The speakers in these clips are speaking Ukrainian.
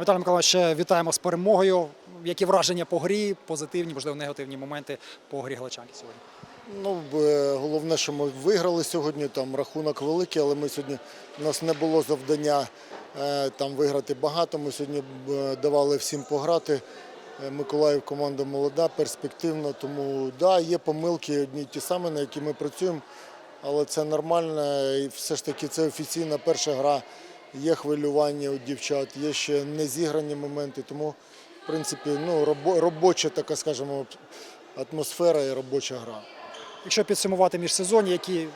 Віталій Миколаївич, вітаємо з перемогою. Які враження по грі, позитивні, можливо, негативні моменти по грі Галичанки сьогодні? Ну, е, головне, що ми виграли сьогодні. Там рахунок великий, але ми сьогодні у нас не було завдання е, там виграти багато. Ми сьогодні давали всім пограти. Е, Миколаїв команда молода, перспективна. Тому да, є помилки одні ті самі, на які ми працюємо, але це нормально. І все ж таки це офіційна перша гра. Є хвилювання у дівчат, є ще не зіграні моменти. Тому, в принципі, ну, робоча така, скажімо, атмосфера і робоча гра. Якщо підсумувати міжсезоння, які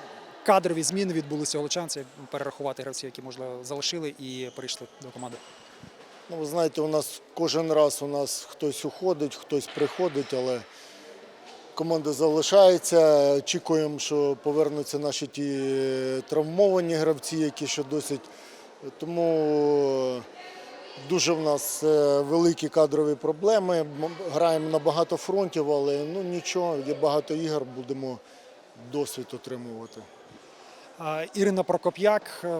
кадрові зміни відбулися у Галичанці, перерахувати гравців, які можливо залишили і перейшли до команди. Ну, ви знаєте, у нас кожен раз у нас хтось уходить, хтось приходить, але команда залишається. Очікуємо, що повернуться наші ті е, травмовані гравці, які ще досить. Тому е, дуже в нас е, великі кадрові проблеми. Граємо на багато фронтів, але ну нічого, є багато ігор, будемо досвід отримувати. Ірина Прокоп'як е,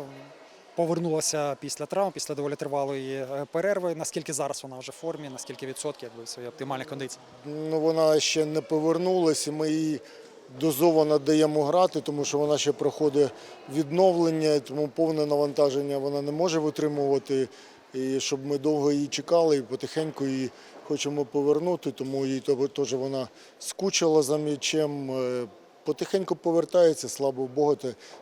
повернулася після травм, після доволі тривалої перерви. Наскільки зараз вона вже в формі, наскільки відсотків якби своїй оптимальній кондиції? Ну, вона ще не повернулася, ми їй дозовано даємо грати, тому що вона ще проходить відновлення, тому повне навантаження вона не може витримувати. І щоб ми довго її чекали і потихеньку її хочемо повернути, тому їй теж вона скучила за м'ячем. Е, Потихеньку повертається, слава Богу,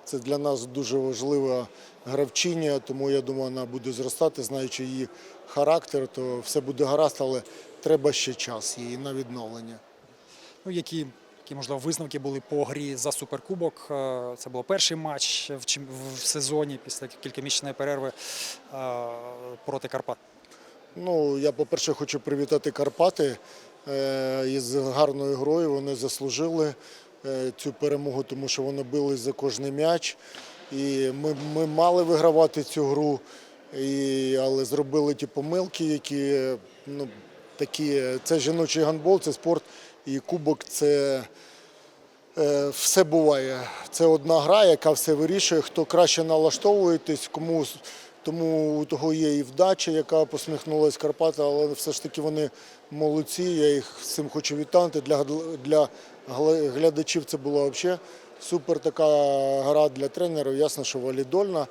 це- для нас дуже важлива гравчиня, тому я думаю, вона буде зростати, знаючи її характер, то все буде гаразд, але треба ще час їй на відновлення. Ну, які, які можливо висновки були по грі за суперкубок? Е, Це був перший матч в, сезоні після кількомісячної перерви е, проти Карпат. Ну, я, по-перше, хочу привітати Карпати е, із гарною грою. Вони заслужили цю перемогу, тому що вони бились за кожний м'яч. І ми, ми мали вигравати цю гру, і, але зробили ті помилки, які ну, такі. Це жіночий гандбол, це спорт, і кубок це. Е, Все буває. Це одна гра, яка все вирішує. Хто краще налаштовуєтесь, кому тому у того є і вдача, яка посміхнулась Карпата, але все ж таки вони молодці. Я їх цим хочу вітати. Для, для глядачів це була взагалі супер така гра для тренерів. Ясно, що валідольна.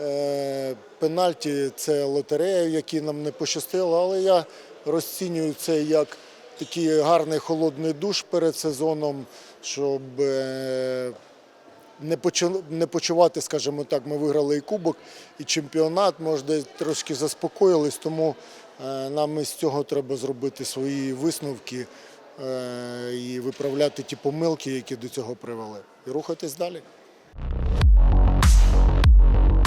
Е, Пенальті це лотерея, в якій нам не пощастило, але я розцінюю це як такий гарний холодний душ перед сезоном, щоб е, не почу- не почувати, скажімо так, ми виграли і кубок, і чемпіонат, може, трошки заспокоїлись, тому е, нам із цього треба зробити свої висновки е, і виправляти ті помилки, які до цього привели, і рухатись далі.